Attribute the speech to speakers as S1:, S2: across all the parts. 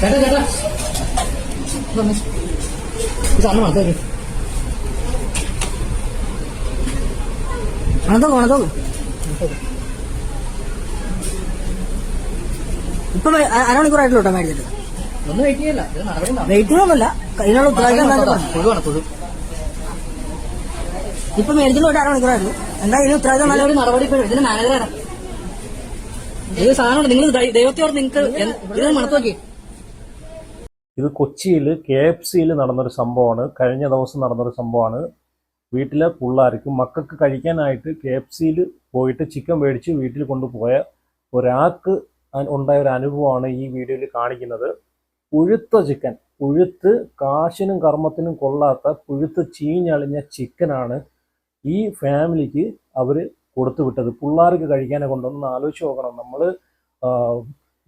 S1: ചേട്ടാ ചേട്ടാ. സാറിന് മണത്തോക്ക്
S2: ഇപ്പൊ അരമണിക്കൂറായിട്ടുള്ളൂ കേട്ടോ മേടിച്ചിട്ട്
S1: ഒന്നും വെയിറ്റ് ചെയ്യല്ല.
S2: ഉത്തരവാദിത്തം ഇപ്പൊ മേടിച്ചിട്ട് ഒരു എന്താ ഇതിന് ഉത്തരവാദിത്തം നല്ല
S1: നടപടി ഇതിന് മാനേജറാണ് ഇത് സാധനമാണ് നിങ്ങൾ ദൈവത്തോട് നിങ്ങൾക്ക് ഇത് മണത്തോക്കി
S3: ഇത് കൊച്ചിയിൽ കെ എഫ് സിയിൽ നടന്നൊരു സംഭവമാണ്. കഴിഞ്ഞ ദിവസം നടന്നൊരു സംഭവമാണ്. വീട്ടിലെ പിള്ളേർക്ക് മക്കൾക്ക് കഴിക്കാനായിട്ട് കെ എഫ് സിയിൽ പോയിട്ട് ചിക്കൻ മേടിച്ച് വീട്ടിൽ കൊണ്ടുപോയ ഒരാൾക്ക് ഉണ്ടായ ഒരു അനുഭവമാണ് ഈ വീഡിയോയിൽ കാണിക്കുന്നത്. ഉഴുത്ത ചിക്കൻ പുഴുത്ത് കാശിനും കർമ്മത്തിനും കൊള്ളാത്ത പുഴുത്ത് ചീഞ്ഞളിഞ്ഞ ചിക്കനാണ് ഈ ഫാമിലിക്ക് അവർ കൊടുത്തു വിട്ടത്. പിള്ളേർക്ക് കഴിക്കാനെ കൊണ്ടൊന്ന് ആലോചിച്ച് നോക്കണം. നമ്മൾ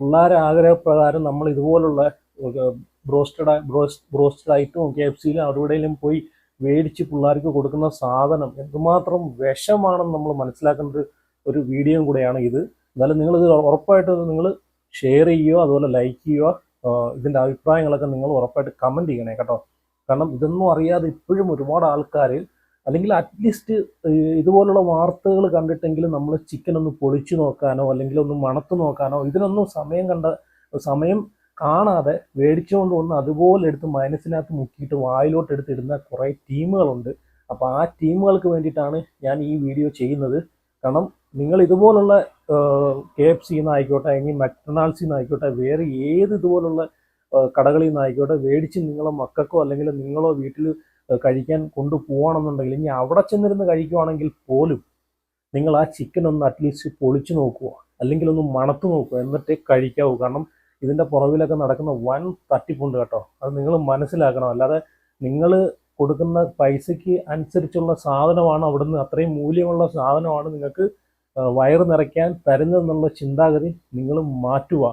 S3: പിള്ളേരെ ആഗ്രഹപ്രകാരം നമ്മൾ ഇതുപോലുള്ള ബ്രോസ്റ്റഡ് ബ്രോസ്റ്റ് ബ്രോസ്റ്റഡ് ആയിട്ടും കെ എഫ് സിയിലും അവിടെയും പോയി മേടിച്ച് പിള്ളേർക്ക് കൊടുക്കുന്ന സാധനം എന്തുമാത്രം വിഷമാണെന്ന് നമ്മൾ മനസ്സിലാക്കേണ്ട ഒരു- ഒരു വീഡിയോയും കൂടെയാണ് ഇത്. എന്നാലും നിങ്ങൾ ഇത് ഉറപ്പായിട്ട് നിങ്ങൾ ഷെയർ ചെയ്യുക അതുപോലെ ലൈക്ക് ചെയ്യുക ഇതിന്റെ അഭിപ്രായങ്ങളൊക്കെ നിങ്ങൾ ഉറപ്പായിട്ട് കമന്റ് ചെയ്യണേ കേട്ടോ. കാരണം ഇതൊന്നും അറിയാതെ ഇപ്പോഴും ഒരുപാട് ആൾക്കാർ അല്ലെങ്കിൽ അറ്റ്ലീസ്റ്റ് ഇതുപോലുള്ള വാർത്തകൾ കണ്ടിട്ടെങ്കിലും നമ്മൾ ചിക്കൻ ഒന്ന് പൊളിച്ചു നോക്കാനോ അല്ലെങ്കിൽ ഒന്ന് മണത്ത് നോക്കാനോ ഇതിനൊന്നും സമയം കണ്ട സമയം കാണാതെ മേടിച്ചുകൊണ്ട് വന്ന് അതുപോലെ എടുത്ത് മനസ്സിനകത്ത് മുക്കിയിട്ട് വായിലോട്ട് എടുത്ത് ഇടുന്ന കുറേ ടീമുകളുണ്ട്. അപ്പോൾ ആ ടീമുകൾക്ക് വേണ്ടിയിട്ടാണ് ഞാൻ ഈ വീഡിയോ ചെയ്യുന്നത്. കാരണം നിങ്ങൾ ഇതുപോലുള്ള കെ എഫ് സിയിൽ നിന്ന് ആയിക്കോട്ടെ അല്ലെങ്കിൽ മക്ഡൊണാൾഡ്സിൽ നിന്ന് ആയിക്കോട്ടെ വേറെ ഏത് ഇതുപോലുള്ള കടകളിൽ നിന്ന് ആയിക്കോട്ടെ മേടിച്ച് നിങ്ങളെ മക്കൾക്കോ അല്ലെങ്കിൽ നിങ്ങളോ വീട്ടിൽ കഴിക്കാൻ കൊണ്ടുപോകണമെന്നുണ്ടെങ്കിൽ ഇനി അവിടെ ചെന്നിരുന്ന് കഴിക്കുവാണെങ്കിൽ പോലും നിങ്ങൾ ആ ചിക്കൻ ഒന്ന് അറ്റ്ലീസ്റ്റ് പൊളിച്ചു നോക്കുക. അല്ലെങ്കിൽ ഒന്ന് മണത്ത് നോക്കുക. എന്നിട്ടേ കഴിക്കാവൂ. കാരണം ഇതിന്റെ പുറകിലൊക്കെ നടക്കുന്ന വൻ തട്ടിപ്പുണ്ട് കേട്ടോ. അത് നിങ്ങൾ മനസ്സിലാക്കണം. അല്ലാതെ നിങ്ങൾ കൊടുക്കുന്ന പൈസയ്ക്ക് അനുസരിച്ചുള്ള സാധനമാണ് അവിടുന്ന് അത്രയും മൂല്യമുള്ള സാധനമാണ് നിങ്ങൾക്ക് വയറ് നിറയ്ക്കാൻ തരുന്നതെന്നുള്ള ചിന്താഗതി നിങ്ങൾ മാറ്റുക.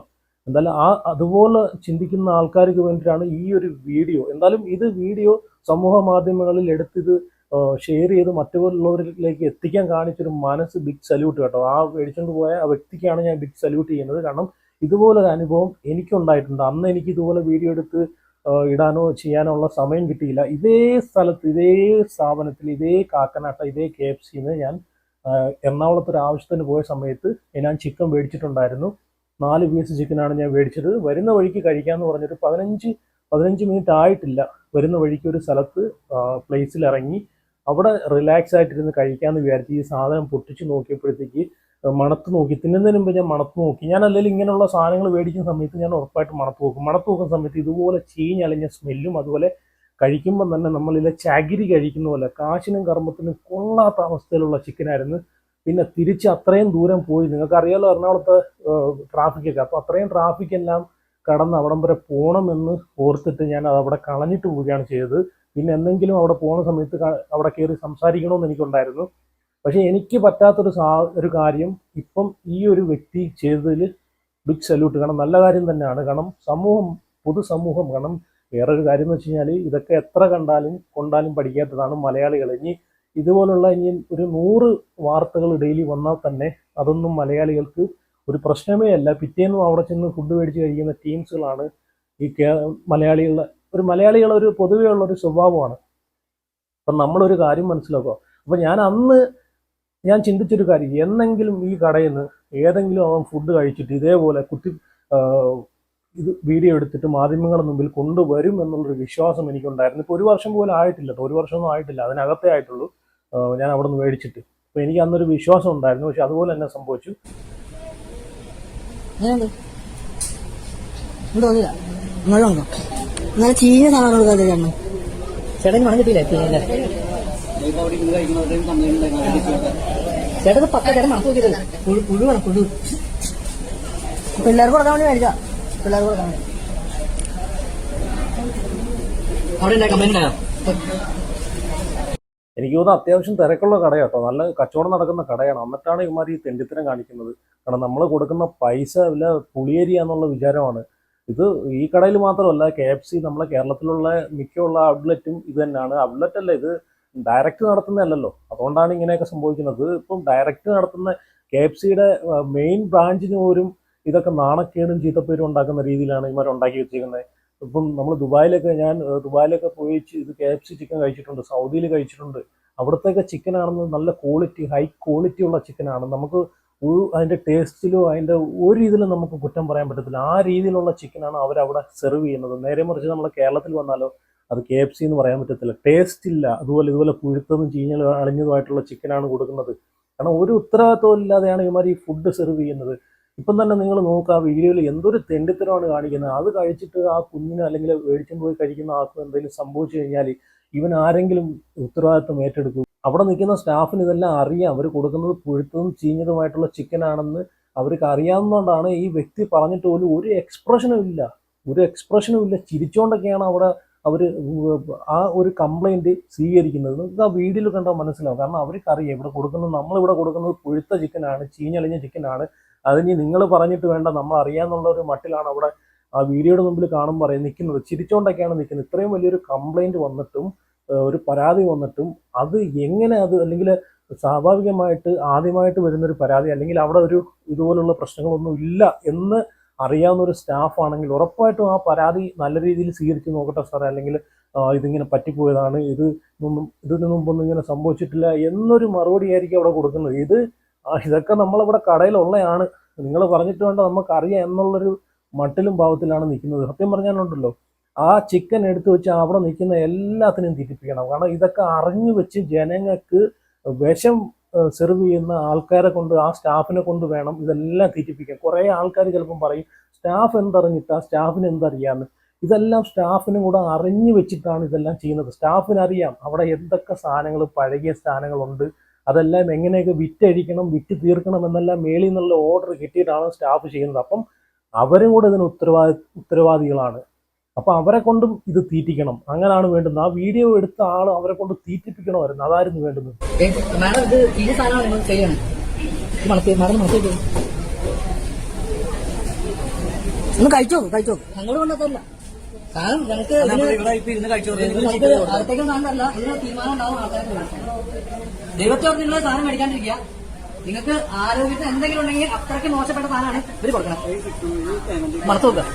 S3: എന്തായാലും ആ അതുപോലെ ചിന്തിക്കുന്ന ആൾക്കാർക്ക് വേണ്ടിയിട്ടാണ് ഈ ഒരു വീഡിയോ. എന്തായാലും ഇത് വീഡിയോ സമൂഹ മാധ്യമങ്ങളിൽ എടുത്തിത് ഷെയർ ചെയ്ത് മറ്റുള്ളവരിലേക്ക് എത്തിക്കാൻ കാണിച്ചൊരു മനസ്സ് ബിഗ് സല്യൂട്ട് കേട്ടോ. ആ മേടിച്ചുകൊണ്ട് പോയ ആ വ്യക്തിക്കാണ് ഞാൻ ബിഗ് സല്യൂട്ട് ചെയ്യുന്നത്. കാരണം ഇതുപോലൊരു അനുഭവം എനിക്കുണ്ടായിട്ടുണ്ട്. അന്ന് എനിക്ക് ഇതുപോലെ വീഡിയോ എടുത്ത് ഇടാനോ ചെയ്യാനോ ഉള്ള സമയം കിട്ടിയില്ല. ഇതേ സ്ഥലത്ത് ഇതേ സ്ഥാപനത്തിൽ ഇതേ കാക്കനാട്ട ഇതേ കെ എഫ് സിന്ന് ഞാൻ എറണാകുളത്ത് ഒരു ആവശ്യത്തിന് പോയ സമയത്ത് ഞാൻ ചിക്കൻ മേടിച്ചിട്ടുണ്ടായിരുന്നു. നാല് പീസ് ചിക്കനാണ് ഞാൻ മേടിച്ചത്. വരുന്ന വഴിക്ക് കഴിക്കാമെന്ന് പറഞ്ഞിട്ട് പതിനഞ്ച് പതിനഞ്ച് മിനിറ്റ് ആയിട്ടില്ല. വരുന്ന വഴിക്ക് ഒരു സ്ഥലത്ത് പ്ലേസിൽ ഇറങ്ങി. അവിടെ റിലാക്സ് ആയിട്ടിരുന്ന് കഴിക്കാമെന്ന് വിചാരിച്ച് ഈ സാധനം പൊട്ടിച്ച് നോക്കിയപ്പോഴത്തേക്ക് മണത്ത് നോക്കി തിന്നുന്നതിന് മുമ്പ് ഞാൻ മണത്ത് നോക്കി. ഞാൻ അല്ലെങ്കിൽ ഇങ്ങനെയുള്ള സാധനങ്ങൾ മേടിക്കുന്ന സമയത്ത് ഞാൻ ഉറപ്പായിട്ട് മണത്ത് നോക്കും. മണത്ത് നോക്കുന്ന സമയത്ത് ഇതുപോലെ ചീഞ്ഞളിഞ്ഞ സ്മെല്ലും അതുപോലെ കഴിക്കുമ്പോൾ തന്നെ നമ്മളിലെ ചകിരി കഴിക്കുന്ന പോലെ കാശിനും കർമ്മത്തിനും കൊള്ളാത്ത അവസ്ഥയിലുള്ള ചിക്കനായിരുന്നു പിന്നെ തിരിച്ച് അത്രയും ദൂരം പോയി. നിങ്ങൾക്കറിയാലോ എറണാകുളത്തെ ട്രാഫിക് ഒക്കെ. അപ്പോൾ അത്രയും ട്രാഫിക് എല്ലാം കടന്ന് അവിടം വരെ പോകണമെന്ന് ഓർത്തിട്ട് ഞാൻ അത് അവിടെ കളഞ്ഞിട്ട് പോവുകയാണ് ചെയ്തത്. പിന്നെ എന്തെങ്കിലും അവിടെ പോകുന്ന സമയത്ത് അവിടെ കയറി സംസാരിക്കണമെന്ന് എനിക്കുണ്ടായിരുന്നു. പക്ഷേ എനിക്ക് പറ്റാത്തൊരു സാ ഒരു കാര്യം ഇപ്പം ഈ ഒരു വ്യക്തി ചെയ്തതിൽ ബിഗ് സല്യൂട്ട് കാരണം നല്ല കാര്യം തന്നെയാണ്. കാരണം സമൂഹം പൊതുസമൂഹം കാരണം വേറൊരു കാര്യം എന്ന് വെച്ച് കഴിഞ്ഞാൽ ഇതൊക്കെ എത്ര കണ്ടാലും കൊണ്ടാലും പഠിക്കാത്തതാണ് മലയാളികൾ. ഇനി ഇതുപോലുള്ള ഇനി ഒരു നൂറ് വാർത്തകൾ ഡെയിലി വന്നാൽ തന്നെ അതൊന്നും മലയാളികൾക്ക് ഒരു പ്രശ്നമേ അല്ല. പിറ്റേന്നും അവിടെ ചെന്ന് ഫുഡ് മേടിച്ച് കഴിക്കുന്ന ടീംസുകളാണ് ഈ കേ മലയാളികളുടെ ഒരു മലയാളികളൊരു ഒരു പൊതുവേ ഉള്ള ഒരു സ്വഭാവമാണ്. അപ്പം നമ്മളൊരു കാര്യം മനസ്സിലാക്കുക. അപ്പം ഞാൻ അന്ന് ഞാൻ ചിന്തിച്ചൊരു കാര്യം എന്നെങ്കിലും ഈ കടയിൽ നിന്ന് ഏതെങ്കിലും അവൻ ഫുഡ് കഴിച്ചിട്ട് ഇതേപോലെ കുത്തി ഇത് വീഡിയോ എടുത്തിട്ട് മാധ്യമങ്ങളുടെ മുമ്പിൽ കൊണ്ടുവരും എന്നുള്ളൊരു വിശ്വാസം എനിക്കുണ്ടായിരുന്നു. ഇപ്പോൾ ഒരു വർഷം പോലും ആയിട്ടില്ല ട്ടോ. ഒരു വർഷമൊന്നും ആയിട്ടില്ല. അതിനകത്തേ ആയിട്ടുള്ളൂ. ഞാൻ അവിടെ നിന്ന് മേടിച്ചിട്ട്. അപ്പോൾ എനിക്ക് അന്നൊരു വിശ്വാസം ഉണ്ടായിരുന്നു. പക്ഷെ അതുപോലെ തന്നെ സംഭവിച്ചു.
S2: ചീഞ്ഞ സാധനം ചേട്ടൻ
S1: മണം കിട്ടിയില്ലേ? ഇത് പക്ക ചേട്ടൻ മണത്ത് നോക്കിയതല്ല പുഴു പുഴുവാണ് പുഴു.
S2: പിള്ളേർക്ക് കൊടുക്കാൻ വേണ്ടി മേടിക്കാം പിള്ളേർക്ക് കൊടുക്കാൻ വേണ്ടി.
S3: എനിക്ക് തോന്നുന്നു അത്യാവശ്യം തിരക്കുള്ള കടയാട്ടോ. നല്ല കച്ചവടം നടക്കുന്ന കടയാണ്. എന്നിട്ടാണ് ഇവന്മാർ ഈ തെണ്ടിത്തരം കാണിക്കുന്നത്. കാരണം നമ്മൾ കൊടുക്കുന്ന പൈസ വല്ല പുളിയേരിയ എന്നുള്ള വിചാരമാണ്. ഇത് ഈ കടയിൽ മാത്രമല്ല കെ എഫ് സി നമ്മളെ കേരളത്തിലുള്ള മിക്കുള്ള ഔട്ട്ലെറ്റും ഇത് തന്നെയാണ്. ഔട്ട്ലെറ്റ് അല്ല ഇത് ഡയറക്റ്റ് നടത്തുന്നതല്ലല്ലോ. അതുകൊണ്ടാണ് ഇങ്ങനെയൊക്കെ സംഭവിക്കുന്നത്. ഇപ്പം ഡയറക്റ്റ് നടത്തുന്ന കെ എഫ് സിയുടെ മെയിൻ ബ്രാഞ്ചിന് പോലും ഇതൊക്കെ നാണക്കേടും ചീത്തപ്പേരും ഉണ്ടാക്കുന്ന രീതിയിലാണ് ഇവർ ഉണ്ടാക്കി വെച്ചിരിക്കുന്നത് ഇപ്പം നമ്മൾ ദുബായിലൊക്കെ ഞാൻ ദുബായിലൊക്കെ പോയി ഇത് കെ എഫ് സി ചിക്കൻ കഴിച്ചിട്ടുണ്ട്. സൗദിയിൽ കഴിച്ചിട്ടുണ്ട്. അവിടത്തെയൊക്കെ ചിക്കൻ ആണെന്ന് നല്ല ക്വാളിറ്റി ഹൈ ക്വാളിറ്റി ഉള്ള ചിക്കനാണ് നമുക്ക് ഒരു അതിന്റെ ടേസ്റ്റിലോ അതിന്റെ ഒരു രീതിയിലും നമുക്ക് കുറ്റം പറയാൻ പറ്റത്തില്ല. ആ രീതിയിലുള്ള ചിക്കനാണ് അവരവിടെ സെർവ് ചെയ്യുന്നത്. നേരെ മറിച്ച് നമ്മൾ കേരളത്തിൽ വന്നാലോ അത് കെ എഫ് സി എന്ന് പറയാൻ പറ്റത്തില്ല. ടേസ്റ്റ് ഇല്ല. അതുപോലെ ഇതുപോലെ പുഴുത്തതും ചീഞ്ഞതും അളിഞ്ഞതുമായിട്ടുള്ള ചിക്കനാണ് കൊടുക്കുന്നത്. കാരണം ഒരു ഉത്തരവാദിത്വം ഇല്ലാതെയാണ് ഇവന്മാർ ഈ ഫുഡ് സെർവ് ചെയ്യുന്നത്. ഇപ്പം തന്നെ നിങ്ങൾ നോക്കുക ആ വീഡിയോയിൽ എന്തൊരു തെണ്ടിത്തരമാണ് കാണിക്കുന്നത്. അത് കഴിച്ചിട്ട് ആ കുഞ്ഞിന് അല്ലെങ്കിൽ മേടിച്ചും പോയി കഴിക്കുന്ന ആൾക്ക് എന്തെങ്കിലും സംഭവിച്ചു കഴിഞ്ഞാൽ ഇവൻ ആരെങ്കിലും ഉത്തരവാദിത്വം ഏറ്റെടുക്കും. അവിടെ നിൽക്കുന്ന സ്റ്റാഫിന് ഇതെല്ലാം അറിയാം. അവർ കൊടുക്കുന്നത് പുഴുത്തതും ചീഞ്ഞതുമായിട്ടുള്ള ചിക്കനാണെന്ന് അവർക്ക് അറിയാവുന്നതുകൊണ്ടാണ് ഈ വ്യക്തി പറഞ്ഞിട്ട് പോലും ഒരു എക്സ്പ്രഷനും ഇല്ല. ഒരു എക്സ്പ്രഷനും ഇല്ല. ചിരിച്ചുകൊണ്ടൊക്കെയാണ് അവിടെ അവർ ആ ഒരു കംപ്ലൈന്റ് സ്വീകരിക്കുന്നത് ആ വീഡിയോയിൽ കണ്ടാൽ മനസ്സിലാവും. കാരണം അവർക്കറിയാം ഇവിടെ കൊടുക്കുന്നത് നമ്മളിവിടെ കൊടുക്കുന്നത് പുഴുത്ത ചിക്കനാണ് ചീഞ്ഞളിഞ്ഞ ചിക്കനാണ് അതിന് നിങ്ങൾ പറഞ്ഞിട്ട് വേണ്ട നമ്മൾ അറിയാമെന്നുള്ള ഒരു മട്ടിലാണ് അവിടെ ആ വീഡിയോയുടെ മുമ്പിൽ കാണുമ്പോൾ പറയും നിൽക്കുന്നത് ചിരിച്ചോണ്ടൊക്കെയാണ് നിൽക്കുന്നത് ഇത്രയും വലിയൊരു കംപ്ലൈന്റ് വന്നിട്ടും ഒരു പരാതി വന്നിട്ടും അത് എങ്ങനെ അത് അല്ലെങ്കിൽ സ്വാഭാവികമായിട്ട് ആദ്യമായിട്ട് വരുന്നൊരു പരാതി അല്ലെങ്കിൽ അവിടെ ഒരു ഇതുപോലുള്ള പ്രശ്നങ്ങളൊന്നും ഇല്ല എന്ന് അറിയാവുന്ന ഒരു സ്റ്റാഫ് ആണെങ്കിൽ ഉറപ്പായിട്ടും ആ പരാതി നല്ല രീതിയിൽ സ്വീകരിച്ച് നോക്കട്ടെ സാറേ അല്ലെങ്കിൽ ഇതിങ്ങനെ പറ്റിപ്പോയതാണ്. ഇത് ഇതിന് മുമ്പൊന്നും ഇങ്ങനെ സംഭവിച്ചിട്ടില്ല എന്നൊരു മറുപടി ആയിരിക്കും അവിടെ കൊടുക്കുന്നത്. ഇത് ഇതൊക്കെ നമ്മളിവിടെ കടയിലുള്ളതാണ് നിങ്ങൾ പറഞ്ഞിട്ട് വേണ്ട നമുക്ക് അറിയാം എന്നുള്ളൊരു മട്ടിലും ഭാവത്തിലാണ് നിൽക്കുന്നത്. സത്യം പറഞ്ഞാലുണ്ടല്ലോ ആ ചിക്കൻ എടുത്തു വെച്ച് അവിടെ നിൽക്കുന്ന എല്ലാത്തിനും തിരിപ്പിക്കണം കാരണം ഇതൊക്കെ അറിഞ്ഞു വെച്ച് ജനങ്ങൾക്ക് വിഷം സെർവ് ചെയ്യുന്ന ആൾക്കാരെ കൊണ്ട് ആ സ്റ്റാഫിനെ കൊണ്ട് വേണം ഇതെല്ലാം തീറ്റിപ്പിക്കാൻ. കുറേ ആൾക്കാർ ചിലപ്പം പറയും സ്റ്റാഫ് എന്തറിഞ്ഞിട്ടാ? സ്റ്റാഫിന് എന്തറിയാന്ന്? ഇതെല്ലാം സ്റ്റാഫിനും കൂടെ അറിഞ്ഞു വെച്ചിട്ടാണ് ഇതെല്ലാം ചെയ്യുന്നത്. സ്റ്റാഫിന് അറിയാം അവിടെ എന്തൊക്കെ സാധനങ്ങൾ പഴകിയ സാധനങ്ങളുണ്ട് അതെല്ലാം എങ്ങനെയൊക്കെ വിറ്റഴിക്കണം വിറ്റ് തീർക്കണം എന്നെല്ലാം മേളിൽ നിന്നുള്ള ഓർഡർ കിട്ടിയിട്ടാണ് സ്റ്റാഫ് ചെയ്യുന്നത്. അപ്പം അവരും കൂടെ ഇതിന് ഉത്തരവാദി ഉത്തരവാദികളാണ്. അപ്പൊ അവരെ കൊണ്ടും ഇത് തീറ്റിക്കണം. അങ്ങനെയാണ് വേണ്ടുന്നത്. ആ വീഡിയോ എടുത്ത ആൾ അവരെ കൊണ്ട് തീറ്റിപ്പിക്കണമായിരുന്നു അതായിരുന്നു വേണ്ടുന്നത്.
S1: മാഡം ഇത് ഈ ചെയ്യണം മാഡം
S2: ഒന്ന് കഴിച്ചോ കഴിച്ചോ.
S1: കൊണ്ടതല്ല കാരണം ഞങ്ങൾക്ക്
S4: അപ്പോൾ
S1: അകത്തേക്കും സാധനമല്ല ഇതിന് തീരുമാനം ഉണ്ടാവും ആൾക്കാർക്ക് ദൈവത്തോട് നിങ്ങൾ സാധനം മേടിക്കാണ്ടിരിക്കുക. നിങ്ങൾക്ക് ആരോഗ്യത്തിന് എന്തെങ്കിലും ഉണ്ടെങ്കിൽ അത്രയ്ക്ക് മോശപ്പെട്ട സാധനമാണ് ഇവർ കൊടുക്കണം മറത്തു നോക്കുക.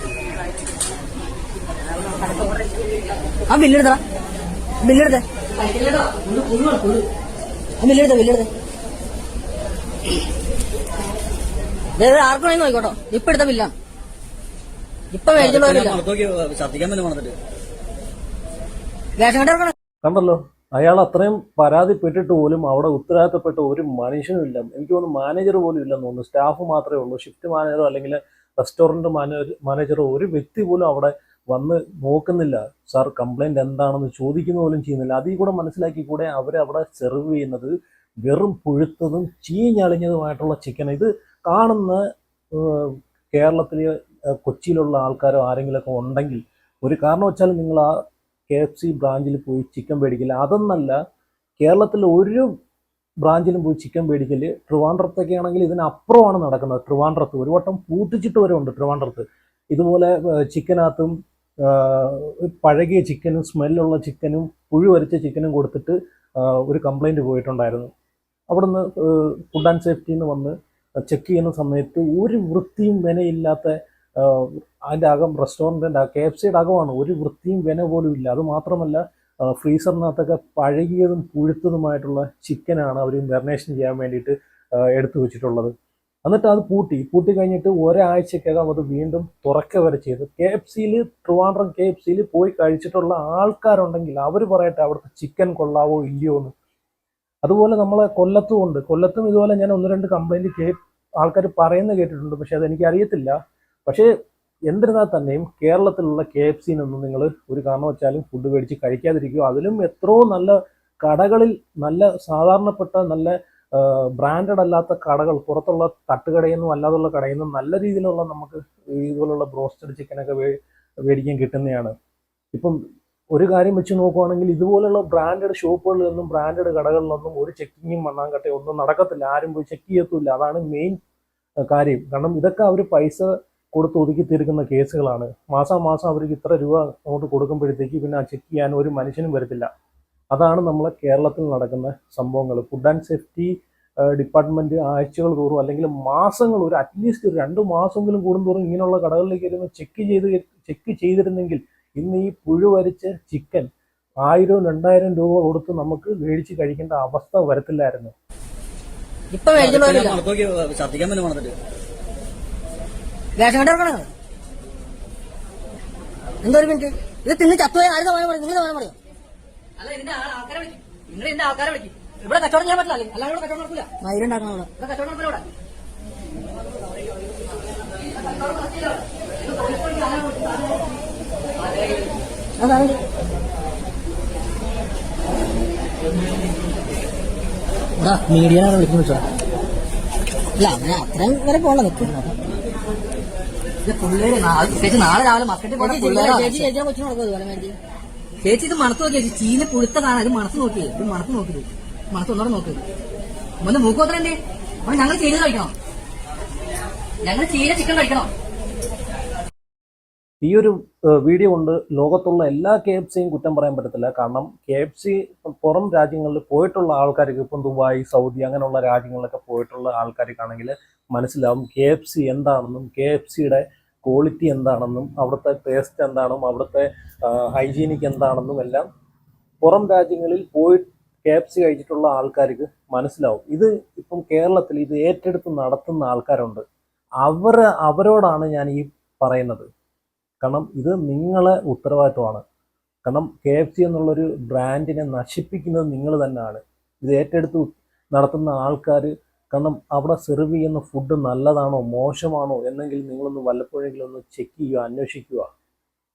S2: ആ ബില്ലെടുത്തടാ. ബില്ലെടുത്തേ. ബില്ലെടുത്തേ ബില്ലെടുത്തേ. ആർക്കും വേണമെങ്കിൽ നോക്കിക്കോട്ടോ. ഇപ്പൊ എടുത്ത ബില്ലാണ്. ഇപ്പൊ ഇറക്കണം
S3: കണ്ടല്ലോ അയാൾ അത്രയും പരാതിപ്പെട്ടിട്ട് പോലും അവിടെ ഉത്തരവാദിത്തപ്പെട്ട ഒരു മനുഷ്യനും ഇല്ല. എനിക്ക് തോന്നുന്നു മാനേജർ പോലും ഇല്ലെന്ന് തോന്നുന്നു. സ്റ്റാഫ് മാത്രമേ ഉള്ളൂ. ഷിഫ്റ്റ് മാനേജറോ അല്ലെങ്കിൽ റെസ്റ്റോറന്റ് മാനേജർ മാനേജറോ ഒരു വ്യക്തി പോലും അവിടെ വന്ന് നോക്കുന്നില്ല സാർ കംപ്ലൈന്റ് എന്താണെന്ന് ചോദിക്കുന്ന പോലും ചെയ്യുന്നില്ല. അതിൽ കൂടെ മനസ്സിലാക്കി കൂടെ അവരവിടെ സെർവ് ചെയ്യുന്നത് വെറും പുഴുത്തതും ചീഞ്ഞളിഞ്ഞതുമായിട്ടുള്ള ചിക്കൻ ഇത് കാണുന്ന കേരളത്തിലെ കൊച്ചിയിലുള്ള ആൾക്കാരോ ആരെങ്കിലുമൊക്കെ ഉണ്ടെങ്കിൽ ഒരു കാരണവശാലും നിങ്ങൾ ആ കെ എഫ് സി ബ്രാഞ്ചിൽ പോയി ചിക്കൻ മേടിക്കില്ല അതൊന്നല്ല കേരളത്തിലെ ഒരു ബ്രാഞ്ചിലും പോയി ചിക്കൻ മേടിക്കൽ ട്രിവാൻഡ്രത്തൊക്കെ ആണെങ്കിൽ ഇതിനപ്പുറമാണ് നടക്കുന്നത്. ട്രിവാൻഡ്രത്ത് ഒരു വട്ടം പൂട്ടിച്ചിട്ട് വരെ ഉണ്ട് ട്രിവാൻഡ്രത്ത്. ഇതുപോലെ ചിക്കനകത്തും പഴകിയ ചിക്കനും സ്മെല്ലുള്ള ചിക്കനും പുഴു വരച്ച ചിക്കനും കൊടുത്തിട്ട് ഒരു കംപ്ലൈന്റ് പോയിട്ടുണ്ടായിരുന്നു. അവിടുന്ന് ഫുഡ് ആൻഡ് സേഫ്റ്റിയിൽ നിന്ന് വന്ന് ചെക്ക് ചെയ്യുന്ന സമയത്ത് ഒരു വൃത്തിയും വിനയില്ലാത്ത അതിന്റെ അകം റെസ്റ്റോറന്റിന്റെ കെ എഫ് സിയുടെ അകമാണ് ഒരു വൃത്തിയും വിന പോലും ഇല്ല. അത് മാത്രമല്ല ആഹ്, ഫ്രീസറിനകത്തൊക്കെ പഴകിയതും പുഴുത്തതുമായിട്ടുള്ള ചിക്കനാണ് അവർ മെറിനേഷൻ ചെയ്യാൻ വേണ്ടിയിട്ട് എടുത്തു വെച്ചിട്ടുള്ളത്. എന്നിട്ട് അത് പൂട്ടി. പൂട്ടി കഴിഞ്ഞിട്ട് ഒരാഴ്ചക്കകം അത് വീണ്ടും തുറക്ക വരെ ചെയ്തു. കെ എഫ് സിയിൽ ട്രിവാൻഡ്രം കെ എഫ് സിയിൽ പോയി കഴിച്ചിട്ടുള്ള ആൾക്കാരുണ്ടെങ്കിൽ അവർ പറയട്ടെ അവിടുത്തെ ചിക്കൻ കൊള്ളാവോ ഇല്ലയോ എന്ന്. അതുപോലെ നമ്മളെ കൊല്ലത്തും ഉണ്ട്. കൊല്ലത്തും ഇതുപോലെ ഞാൻ ഒന്ന് രണ്ട് കംപ്ലൈന്റ് കേ ആൾക്കാർ പറയുന്നത് കേട്ടിട്ടുണ്ട്. പക്ഷെ അതെനിക്ക് അറിയത്തില്ല. പക്ഷേ എന്നിരുന്നാൽ തന്നെയും കേരളത്തിലുള്ള കെ എഫ് സിന്നൊന്നും നിങ്ങൾ ഒരു കാരണവച്ചാലും ഫുഡ് മേടിച്ച് കഴിക്കാതിരിക്കുക. അതിലും എത്രയോ നല്ല കടകളിൽ നല്ല സാധാരണപ്പെട്ട നല്ല ബ്രാൻഡഡ് അല്ലാത്ത കടകൾ പുറത്തുള്ള തട്ടുകടയിൽ നിന്നും അല്ലാതുള്ള കടയിൽ നിന്നും നല്ല രീതിയിലുള്ള നമുക്ക് ഇതുപോലുള്ള ബ്രോസ്റ്റഡ് ചിക്കനൊക്കെ മേടിക്കാൻ കിട്ടുന്നതാണ്. ഇപ്പം ഒരു കാര്യം വെച്ച് നോക്കുവാണെങ്കിൽ ഇതുപോലുള്ള ബ്രാൻഡഡ് ഷോപ്പുകളിൽ നിന്നും ബ്രാൻഡഡ് കടകളിലൊന്നും ഒരു ചെക്കിങ്ങും മണ്ണാങ്കട്ടയും ഒന്നും നടക്കത്തില്ല. ആരും പോയി ചെക്ക് ചെയ്യത്തില്ല അതാണ് മെയിൻ കാര്യം. കാരണം ഇതൊക്കെ അവർ പൈസ കൊടുത്ത് ഒതുക്കി തീർക്കുന്ന കേസുകളാണ്. മാസാമാസം മാസം അവർക്ക് ഇത്ര രൂപ അങ്ങോട്ട് കൊടുക്കുമ്പോഴത്തേക്ക് പിന്നെ ചെക്ക് ചെയ്യാൻ ഒരു മനുഷ്യനും വരത്തില്ല. അതാണ് നമ്മളെ കേരളത്തിൽ നടക്കുന്ന സംഭവങ്ങൾ. ഫുഡ് ആൻഡ് സേഫ്റ്റി ഡിപ്പാർട്ട്മെന്റ് ആഴ്ചകൾ തോറും അല്ലെങ്കിൽ മാസങ്ങൾ ഒരു അറ്റ്ലീസ്റ്റ് ഒരു രണ്ട് മാസമെങ്കിലും കൂടുന്തോറും ഇങ്ങനെയുള്ള കടകളിലേക്ക് ഇരുന്ന് ചെക്ക് ചെയ്ത് ചെക്ക് ചെയ്തിരുന്നെങ്കിൽ ഇന്ന് ഈ പുഴു വരച്ച ചിക്കൻ ആയിരവും രണ്ടായിരം രൂപ കൊടുത്ത് നമുക്ക് മേടിച്ച് കഴിക്കേണ്ട അവസ്ഥ വരത്തില്ലായിരുന്നു.
S2: ഇപ്പൊ എന്തോ ഒരു മിനിറ്റ് ഇത് തിന്ന് ചത്തുപോയ ആരുടെ പറയാം? നിങ്ങൾ പറയും?
S1: അല്ല ഇതിന്റെ ആൾ- ആൾക്കാരെ വിളിക്കും. നിങ്ങൾ ഇതിന്റെ ആൾക്കാരെ വിളിക്കും. ഇവിടെ കച്ചവടം ചെയ്യാൻ പറ്റില്ല അല്ല? അല്ലാതെ ഇവിടെ കച്ചവടം നടക്കില്ല
S2: മയിലുണ്ടാക്കണം അവിടെ.
S1: ഇവിടെ കച്ചവടം നടക്കില്ല ഇവിടെ.
S2: അതാണ് മീഡിയനാണ് വിളിക്കുന്നത് വിളിച്ചോ അല്ല അങ്ങനെ അത്രയും വരെ പോകണം നിൽക്കും
S1: ഇത് പിള്ളേര് നാ- ചേച്ചി നാളെ രാവിലെ മക്കട്ടി പോയി പിള്ളേരാണ്
S2: ചേച്ചി ചേച്ചി കൊച്ചു നടക്കും അതുപോലെ
S1: ചേച്ചി ഇത് മണത്ത് നോക്കി ചേച്ചി. ചീന പുഴുത്തതാണ്. ഇത് മണത്ത് നോക്കി ഇത് മണത്ത് നോക്കി മണത്ത് ഒന്നോടെ നോക്കി. ഒന്ന് മൂക്ക് നോക്കണേ അപ്പൊ ഞങ്ങൾ ചീന കഴിക്കണം. ഞങ്ങൾ ചീന ചിക്കൻ കഴിക്കണം.
S3: ഈ ഒരു വീഡിയോ കൊണ്ട് ലോകത്തുള്ള എല്ലാ കെ എഫ് സിയും കുറ്റം പറയാൻ പറ്റത്തില്ല. കാരണം കെ എഫ് സി പുറം രാജ്യങ്ങളിൽ പോയിട്ടുള്ള ആൾക്കാർക്ക് ഇപ്പം ദുബായ് സൗദി അങ്ങനെയുള്ള രാജ്യങ്ങളിലൊക്കെ പോയിട്ടുള്ള ആൾക്കാർക്കാണെങ്കിൽ മനസ്സിലാവും കെ എഫ് സി എന്താണെന്നും കെ എഫ് സിയുടെ ക്വാളിറ്റി എന്താണെന്നും അവിടുത്തെ ടേസ്റ്റ് എന്താണെന്നും അവിടുത്തെ ഹൈജീനിക് എന്താണെന്നും എല്ലാം പുറം രാജ്യങ്ങളിൽ പോയി കെ എഫ് സി കഴിച്ചിട്ടുള്ള ആൾക്കാർക്ക് മനസ്സിലാവും. ഇത് ഇപ്പം കേരളത്തിൽ ഇത് ഏറ്റെടുത്ത് നടത്തുന്ന ആൾക്കാരുണ്ട്. അവർ അവരോടാണ് ഞാൻ ഈ പറയുന്നത്. കാരണം ഇത് നിങ്ങളെ ഉത്തരവാദിത്വമാണ്. കാരണം കെ എഫ് സി എന്നുള്ളൊരു ബ്രാൻഡിനെ നശിപ്പിക്കുന്നത് നിങ്ങൾ തന്നെയാണ്. ഇത് ഏറ്റെടുത്ത് നടത്തുന്ന ആൾക്കാർ കാരണം അവിടെ സെർവ് ചെയ്യുന്ന ഫുഡ് നല്ലതാണോ മോശമാണോ എന്നെങ്കിൽ നിങ്ങളൊന്ന് വല്ലപ്പോഴെങ്കിലും ഒന്ന് ചെക്ക് ചെയ്യുക അന്വേഷിക്കുക.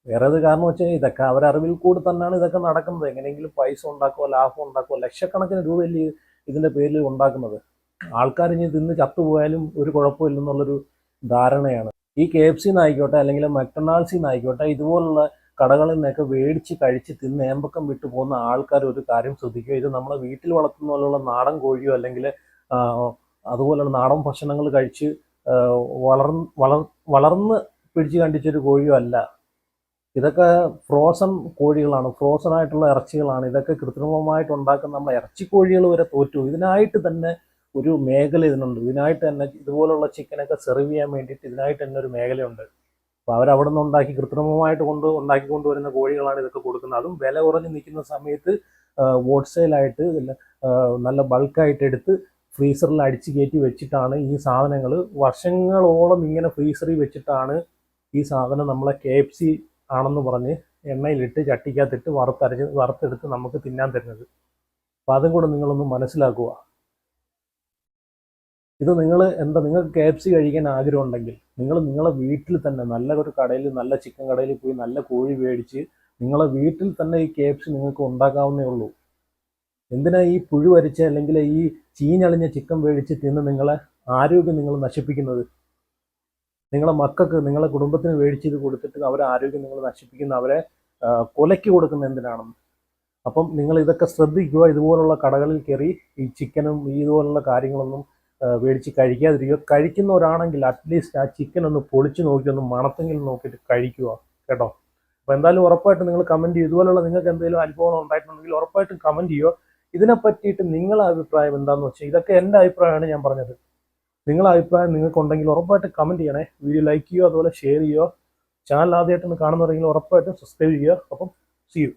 S3: വേറെ ഏത് കാരണം വെച്ചാൽ ഇതൊക്കെ അവരറിവിൽ കൂടി തന്നെയാണ് ഇതൊക്കെ നടക്കുന്നത്. എങ്ങനെയെങ്കിലും പൈസ ഉണ്ടാക്കുക ലാഭം ഉണ്ടാക്കുക ലക്ഷക്കണക്കിന് രൂപയല്ലേ ഇതിന്റെ പേരിൽ ഉണ്ടാക്കുന്നത്. ആൾക്കാർ ഇനി തിന്ന് ചത്തുപോയാലും ഒരു കുഴപ്പമില്ലെന്നുള്ളൊരു ധാരണയാണ്. ഈ കെ എഫ് സിന്ന് ആയിക്കോട്ടെ അല്ലെങ്കിൽ മക്ഡൊണാൾഡ്സിന്ന് ആയിക്കോട്ടെ ഇതുപോലുള്ള കടകളിൽ നിന്നൊക്കെ മേടിച്ച് കഴിച്ച് തിന്ന് ഏമ്പക്കം വിട്ടു പോകുന്ന ആൾക്കാർ ഒരു കാര്യം ശ്രദ്ധിക്കുക. ഇത് നമ്മളെ വീട്ടിൽ വളർത്തുന്ന പോലുള്ള നാടൻ കോഴിയോ അല്ലെങ്കിൽ ആ, അതുപോലുള്ള നാടൻ ഭക്ഷണങ്ങൾ കഴിച്ച് വളർ വളർന്ന് വളർ വളർന്ന് പിടിച്ച് കണ്ടിച്ചൊരു കോഴിയോ അല്ല. ഇതൊക്കെ ഫ്രോസൺ കോഴികളാണ്. ഫ്രോസൺ ആയിട്ടുള്ള ഇറച്ചികളാണ്. ഇതൊക്കെ കൃത്രിമമായിട്ട് ഉണ്ടാക്കുന്ന നമ്മൾ ഇറച്ചിക്കോഴികൾ വരെ തോറ്റു. ഇതിനായിട്ട് തന്നെ ഒരു മേഖല ഇതിനുണ്ട്. ഇതിനായിട്ട് തന്നെ ഇതുപോലുള്ള ചിക്കനൊക്കെ സെർവ് ചെയ്യാൻ വേണ്ടിയിട്ട് ഇതിനായിട്ട് തന്നെ ഒരു മേഖലയുണ്ട്. അപ്പോൾ അവരവിടെ നിന്ന് ഉണ്ടാക്കി കൃത്രിമമായിട്ട് കൊണ്ട് ഉണ്ടാക്കി കൊണ്ടുവരുന്ന കോഴികളാണ് ഇതൊക്കെ കൊടുക്കുന്നത്. അതും വില കുറഞ്ഞ് നിൽക്കുന്ന സമയത്ത് ഹോൾസെയിലായിട്ട് നല്ല ബൾക്കായിട്ട് എടുത്ത് ഫ്രീസറിൽ അടിച്ചു കയറ്റി വെച്ചിട്ടാണ് ഈ സാധനങ്ങൾ വർഷങ്ങളോളം ഇങ്ങനെ ഫ്രീസറിൽ വെച്ചിട്ടാണ് ഈ സാധനം നമ്മളെ കെ എഫ് സി ആണെന്ന് പറഞ്ഞ് എണ്ണയിലിട്ട് ചട്ടിക്കകത്തിട്ട് വറുത്തരച്ച് വറുത്തെടുത്ത് നമുക്ക് തിന്നാൻ തരുന്നത്. അപ്പം അതും കൂടെ നിങ്ങളൊന്ന് മനസ്സിലാക്കുക. ഇത് നിങ്ങൾ എന്താ നിങ്ങൾക്ക് കെ എഫ് സി കഴിക്കാൻ ആഗ്രഹം ഉണ്ടെങ്കിൽ നിങ്ങൾ നിങ്ങളെ വീട്ടിൽ തന്നെ നല്ല ഒരു കടയിൽ നല്ല ചിക്കൻ കടയിൽ പോയി നല്ല കോഴി മേടിച്ച് നിങ്ങളെ വീട്ടിൽ തന്നെ ഈ കെ എഫ് സി നിങ്ങൾക്ക് ഉണ്ടാക്കാവുന്നേ ഉള്ളൂ. എന്തിനാ ഈ പുഴു വരച്ച് അല്ലെങ്കിൽ ഈ ചീഞ്ഞളിഞ്ഞ ചിക്കൻ മേടിച്ച് തിന്ന് നിങ്ങളെ ആരോഗ്യം നിങ്ങൾ നശിപ്പിക്കുന്നത്? നിങ്ങളെ മക്കൾക്ക് നിങ്ങളെ കുടുംബത്തിന് മേടിച്ച് ഇത് കൊടുത്തിട്ട് അവരെ ആരോഗ്യം നിങ്ങൾ നശിപ്പിക്കുന്ന അവരെ കൊലയ്ക്ക് കൊടുക്കുന്ന എന്തിനാണെന്ന്? അപ്പം നിങ്ങൾ ഇതൊക്കെ ശ്രദ്ധിക്കുക. ഇതുപോലുള്ള കടകളിൽ കയറി ഈ ചിക്കനും ഇതുപോലുള്ള കാര്യങ്ങളൊന്നും മേടിച്ച് കഴിക്കാതിരിക്കുക. കഴിക്കുന്നവരാണെങ്കിൽ അറ്റ്ലീസ്റ്റ് ആ ചിക്കൻ ഒന്ന് പൊളിച്ച് നോക്കി ഒന്ന് മണത്തെങ്കിലും നോക്കിയിട്ട് കഴിക്കുക. കേട്ടോ? അപ്പോൾ എന്തായാലും ഉറപ്പായിട്ടും നിങ്ങൾ കമന്റ് ചെയ്യും. ഇതുപോലുള്ള നിങ്ങൾക്ക് എന്തെങ്കിലും അനുഭവം ഉണ്ടായിട്ടുണ്ടെങ്കിൽ ഉറപ്പായിട്ടും കമന്റ് ചെയ്യുക. ഇതിനെ പറ്റിയിട്ട് നിങ്ങളെ അഭിപ്രായം എന്താണെന്ന് വെച്ചാൽ ഇതൊക്കെ എന്റെ അഭിപ്രായമാണ് ഞാൻ പറഞ്ഞത്. നിങ്ങളെ അഭിപ്രായം നിങ്ങൾക്കുണ്ടെങ്കിൽ ഉറപ്പായിട്ട് കമന്റ് ചെയ്യണേ. വീഡിയോ ലൈക്ക് ചെയ്യുക അതുപോലെ ഷെയർ ചെയ്യുക. ചാനൽ ആദ്യമായിട്ടൊന്ന് കാണുന്നുണ്ടെങ്കിൽ ഉറപ്പായിട്ടും സബ്സ്ക്രൈബ് ചെയ്യുക. അപ്പം സി യു